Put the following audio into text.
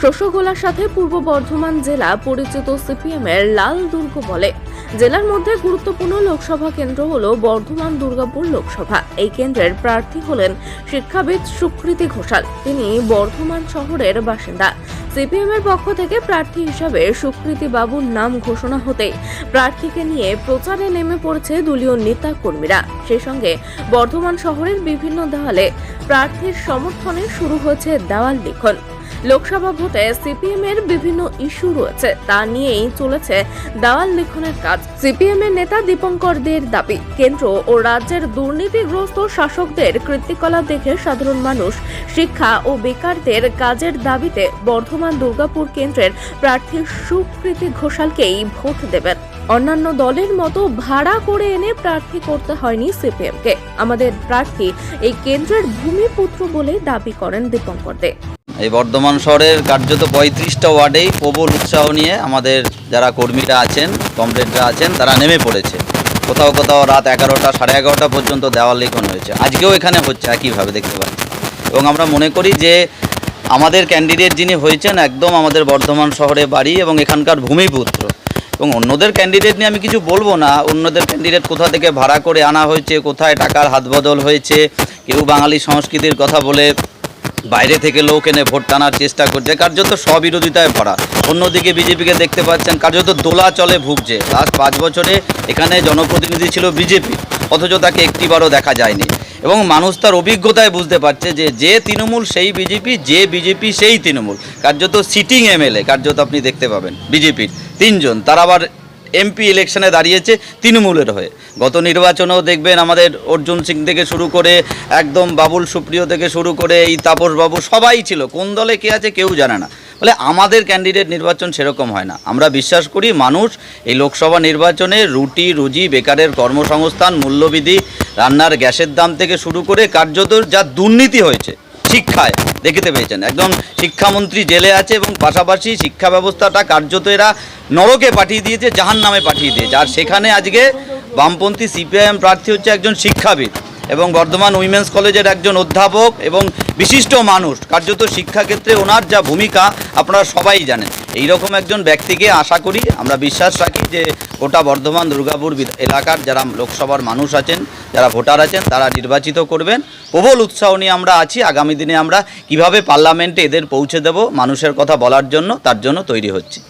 শস্যগোলার সাথে পূর্ব বর্ধমান জেলা পরিচিত সিপিএম এর লাল দুর্গ বলে। জেলার মধ্যে গুরুত্বপূর্ণ লোকসভা কেন্দ্র হল বর্ধমান দুর্গাপুর লোকসভা। এই কেন্দ্রের প্রার্থী হলেন শিক্ষাবিদ সুকৃতি ঘোষাল। তিনি বর্ধমান শহরের বাসিন্দা। সিপিএম এর পক্ষ থেকে প্রার্থী হিসাবে সুকৃতি বাবুর নাম ঘোষণা হতে প্রার্থীকে নিয়ে প্রচারে নেমে পড়েছে দলীয় নেতা কর্মীরা সেই সঙ্গে বর্ধমান শহরের বিভিন্ন দেওয়ালে প্রার্থীর সমর্থনে শুরু হয়েছে দেওয়াল লিখন। লোকসভা ভোটে সিপিএম এর বিভিন্ন ইস্যু রয়েছে, তা নিয়েই চলেছে দেওয়াল লিখনের কাজ। সিপিএম এর নেতা দীপঙ্কর দের দাবি, কেন্দ্র ও রাজ্যের দুর্নীতিগ্রস্ত শাসকদের কৃতিকলাপ দেখে সাধারণ মানুষ শিক্ষা ও বেকারদের কাজের দাবিতে বর্ধমান দুর্গাপুর কেন্দ্রের প্রার্থী সুকৃতি ঘোষালকেই ভোট দেবেন। অন্যান্য দলের মতো ভাড়া করে এনে প্রার্থী করতে হয়নি সিপিএম কে আমাদের প্রার্থী এই কেন্দ্রের ভূমিপুত্র বলে দাবি করেন দীপঙ্কর দে এই বর্ধমান শহরের কার্যত পঁয়ত্রিশটা ওয়ার্ডেই প্রবল উৎসাহ নিয়ে আমাদের যারা কর্মীরা আছেন, কমরেডরা আছেন, তারা নেমে পড়েছে। কোথাও কোথাও রাত এগারোটা, সাড়ে এগারোটা পর্যন্ত দেওয়াল লিখন হয়েছে। আজকেও এখানে হচ্ছে একইভাবে দেখতে পাচ্ছি। এবং আমরা মনে করি যে আমাদের ক্যান্ডিডেট যিনি হয়েছেন একদম আমাদের বর্ধমান শহরে বাড়ি এবং এখানকার ভূমিপুত্র। এবং অন্যদের ক্যান্ডিডেট নিয়ে আমি কিছু বলব না। অন্যদের ক্যান্ডিডেট কোথা থেকে ভাড়া করে আনা হয়েছে, কোথায় টাকার হাত বদল হয়েছে, কেউ বাঙালি সংস্কৃতির কথা বলে বাইরে থেকে লোক এনে ভোট টানার চেষ্টা করছে। কার্যত স্ববিরোধিতায় ভরা। অন্যদিকে বিজেপিকে দেখতে পাচ্ছেন, কার্যত দোলা চলে ভুগছে। লাস্ট পাঁচ বছরে এখানে জনপ্রতিনিধি ছিল বিজেপি, অথচ তাকে একটিবারও দেখা যায়নি। এবং মানুষ তার অভিজ্ঞতায় বুঝতে পারছে যে যে তৃণমূল সেই বিজেপি, যে বিজেপি সেই তৃণমূল। কার্যত সিটিং এমএলএ, কার্যত আপনি দেখতে পাবেন বিজেপির তিনজন। তারা আবার এমপি ইলেকশনে দাঁড়িয়েছে তৃণমূলের হয়ে। গত নির্বাচনেও দেখবেন আমাদের অর্জুন সিং থেকে শুরু করে, একদম বাবুল সুপ্রিয় থেকে শুরু করে, এই তাপস বাবু সবাই ছিল। কোন দলে কে আছে কেউ জানে না। বলে আমাদের ক্যান্ডিডেট নির্বাচন সেরকম হয় না। আমরা বিশ্বাস করি মানুষ এই লোকসভা নির্বাচনে রুটি, রুজি, বেকারের কর্মসংস্থান মূল্যবিধি রান্নার গ্যাসের দাম থেকে শুরু করে কার্যত যা দুর্নীতি হয়েছে শিক্ষায়। দেখিতে পেয়েছেন। একদম শিক্ষামন্ত্রী জেলে আছে এবং পাশাপাশি শিক্ষা ব্যবস্থাটা কার্যত এরা নরকে পাঠিয়ে দিয়েছে জাহান নামে পাঠিয়ে দিয়েছে। আর সেখানে আজকে বামপন্থী সিপিআইএম প্রার্থী হচ্ছে একজন শিক্ষাবিদ এবং বর্ধমান উইমেন্স কলেজের একজন অধ্যাপক এবং বিশিষ্ট মানুষ। কার্যত শিক্ষাক্ষেত্রে ওনার যা ভূমিকা, আপনারা সবাই জানেন। এই রকম একজন ব্যক্তিকে আশা করি আমরা বিশ্বাস রাখি যে গোটা বর্ধমান দুর্গাপুর এলাকার যারা লোকসভার মানুষ আছেন, যারা ভোটার আছেন, তারা নির্বাচিত করবেন। প্রবল উৎসাহ নিয়ে আমরা আছি। আগামী দিনে আমরা কীভাবে পার্লামেন্টে এদের পৌঁছে দেব মানুষের কথা বলার জন্য, তার জন্য তৈরি হচ্ছি।